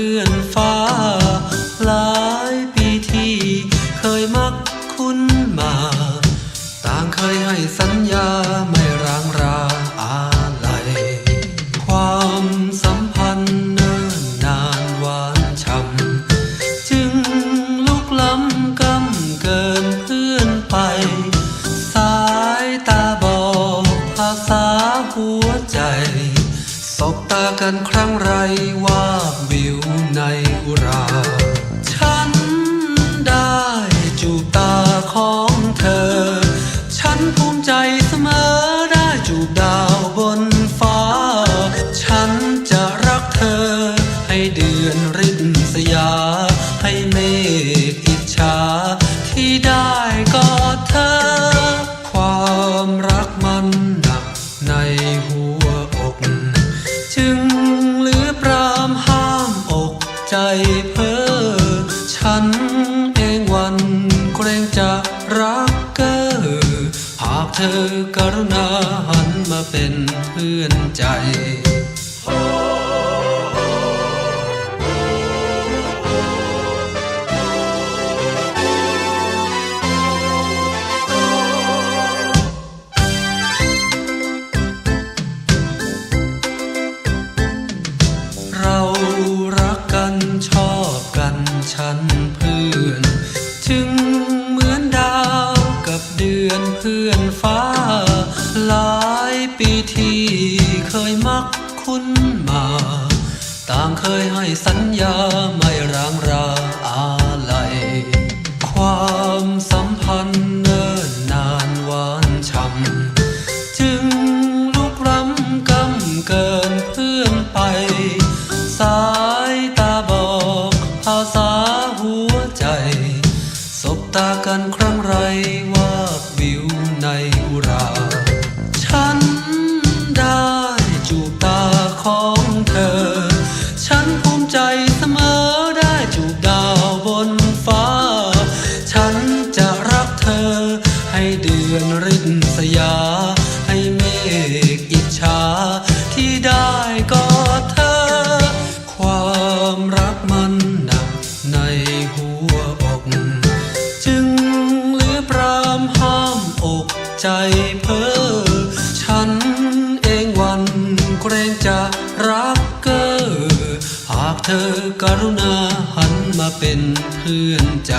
ลื่อนฟ้า หลายปีที่เคยมักคุ้นมา ต่างเคยให้สัญญาไม่ร้างราอาลัความสัมพันธ์เนิ่นนานหวานช่ำจึงลุกล้ำกำเกินเพื่อนไป สายตาบอกภาษาหัวใจ สบตากันครั้งไรว่าบวิวในอุรา ฉันได้จูบตาของเธอ ฉันภูมิใจเสมอได้จูบดาวบนฟ้า ฉันจะรักเธอ ให้เดือนรินสยา ให้เมฆอิจฉาที่ได้กอดเธอ เพ้อฉันเองวันเกรงจะรักเกอหากเธอกรุณาหันมาเป็นเพื่อนใจ ฉันเพื่อน จึงเหมือนดาวกับเดือนเพื่อนฟ้า หลายปีที่เคยมักคุ้นมา ต่างเคยให้สัญญาไม่ร้างรา ตากันครั้งไรว่าบวิวในอุรา ฉันได้จูบตาของเธอ ฉันภูมิใจเสมอได้จูบดาวบนฟ้า ฉันจะรักเธอให้เดือนรินสยา ใจเพ้อฉันเองวันเกรงจะรักเกอหากเธอกรุณาหันมาเป็นเพื่อนใจ